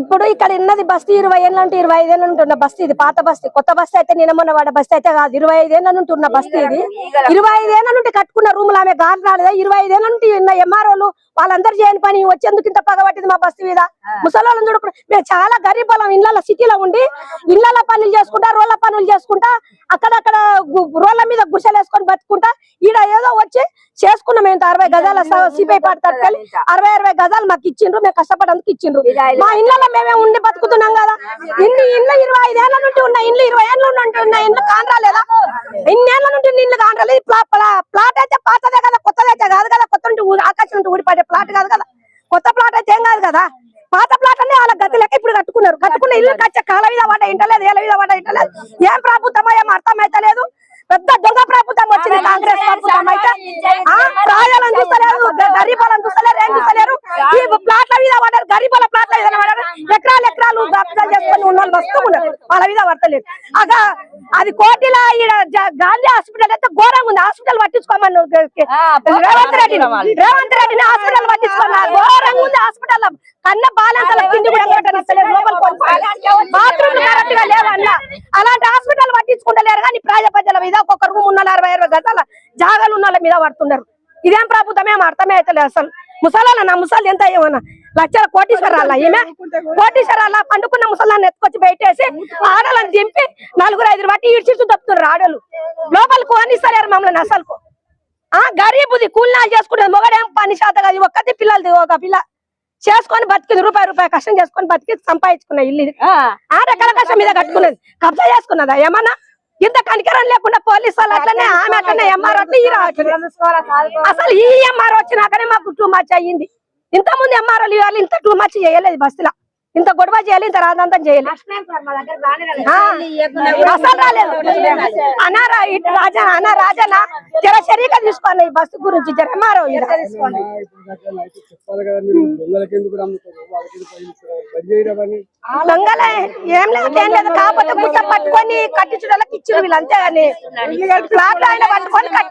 ఇప్పుడు ఇక్కడ ఉన్నది బస్తీ ఇరవై ఏళ్ళ నుండి ఇరవై ఐదేళ్ళ ఉన్న బస్తీ ఇది పాత బస్తీ. కొత్త బస్తీ అయితే నిన్న వాడ బస్తీ అయితే కాదు. ఇరవై ఐదేళ్ళ నుండి ఉన్న బస్తీ ఇది. ఇరవై ఐదేళ్ళ నుండి కట్టుకున్న రూములు ఆమె గాలి రాలేదా? ఇరవై ఐదేళ్ళ నుండి ఉన్న ఎంఆర్ఓలు వాళ్ళందరూ చేయని పని వచ్చేందుకు ఇంత పగబట్టింది మా బస్తీ మీద. ముసలోళ్ళని చూడకుండా మేము చాలా గరీబ్ వాళ్ళం. ఇళ్ళ సిటీలో ఉండి ఇళ్ళ పనులు చేసుకుంటా రోళ్ళ పనులు చేసుకుంటా అక్కడక్కడ రోళ్ళ మీద గుసలు వేసుకొని బతుకుంటా చేసుకున్నాం మేము అరవై గజాల పార్టీ తట్టుకెళ్ళి అరవై అరవై గజాలు మాకు ఇచ్చిండ్రు మేము కష్టపడడానికి ఇచ్చిండ్రు. మా ఇళ్ళలో మేమే ఉండి బతుకుతున్నాం కదా. ఇన్ని ఇళ్ళు ఇరవై ఐదేళ్ళ నుండి ఉన్న ఇల్లు ఇరవై ఏళ్ళ నుండి ఉన్న ఇల్లు కానరాలేదా ఇన్నేళ్ళ నుండి ఉన్న ఇల్లు కానరాలేదు ప్లాట్ అయితే పాతదే కదా కొత్తదైతే కాదు కదా కొత్త ఆకాశం నుండి ఊడిపడే ప్లాట్ కాదు కదా. కొత్త ప్లాట్ అయితే ఏం కాదు కదా. పాత ప్లాట్ అనే వాళ్ళ గతి లెక్క ఇప్పుడు కట్టుకున్నారు. కట్టుకున్న ఇల్లు కచ్చ కాల మీద పడ్డ ఇంటలేదు ఏల మీద ఇంటలేదు. ఏం ప్రభుత్వమో ఏం అర్థమైతలేదు. పెద్ద దొంగ రాయాలని చూస్తలేరు గరీబులను చూస్తలేరు ఏం చూస్తలేరు? ఈ ప్లాట్ల మీద పడ్డారు గరీబుల ప్లాట్ల మీద పడ్డారు. ఎకరాలు ఎకరాలు కబ్జాలు చేసుకొని ఉన్న వాళ్ళు వస్తూ ఉన్నారు వాళ్ళ మీద పడతలేదు. అగా అది కోటిలో గాంధీ హాస్పిటల్ అయితే ఘోరంగా ఉంది. హాస్పిటల్ పట్టించుకోమని రేవంత్ రెడ్డి రేవంత్ రెడ్డిని హాస్పిటల్ కన్న బాలంతల కూడా కొట్టనిస్తలేదు లోపల బాత్రూమ్ కరెక్ట్గా లేవన్న అలాంటి హాస్పిటల్ పట్టించుకుంటలేరు కానీ ప్రజా ప్రజల మీద ఒక్కొక్క రూమ్ ఉన్న అరవై అరవై గజాల జాగాలు ఉన్న మీద పడుతున్నారు. ఇదేం ప్రభుత్వం ఏం అర్థమే అవుతలేదు అసలు. ముసలాల నా ముసలి ఎంత ఏమన్నా? లక్షల కోటీశ్వరాల ఈమె? కోటీశ్వరాల? పండుకున్న ముసలాన్ని ఎత్తుకొచ్చి బయటేసి ఆడలను దింపి నలుగురు ఐదు బట్టి ఇడిచిస్తూ తప్పుతున్నారు ఆడలు లోపలికి అనిస్తలేరు మమ్మల్ని అసలు ఆ గరీబుది కూలినాలు చేసుకుంటుంది మొగడేం పని శాత కాదు. ఒక్కటి పిల్లలది ఒక పిల్ల. చేసుకొని బతికింది రూపాయి రూపాయి కష్టం చేసుకొని బతికి సంపాదించుకున్న ఇల్లు ఇది. ఆడకల కష్టం మీద కట్టుకున్నది. కబ్జా చేసుకున్నదా? ఏమన్నా? ఇంత కనికరం లేకుండా పోలీసు వాళ్ళు అట్లనే ఆమె అట్లనే ఎంఆర్ అట్లా ఈ రావట్లేదు. అసలు ఈ ఎంఆర్ వచ్చినాకనే మాకు టూ మచ్ అయ్యింది. ఇంత ముందు ఎంఆర్ఓలు ఇవ్వాలి ఇంత టూ మచ్ చేయలేదు బస్సులో. ఇంత గొడవ చేయాలి ఇంత రాదంతం చేయలేదు ఆ, అసలు రాలేదు. అనారా ఇటు రాజా అన్న రాజన జర శరీర తీసుకోండి ఈ బస్సు గురించి జర మీరు దొంగలే ఏం లేదు ఏం లేదు. కాకపోతే గుట్ట పట్టుకొని కట్టించడానికి ఇచ్చింది వీళ్ళు అంతే కానీ ప్లాట్ ఆయన పట్టుకొని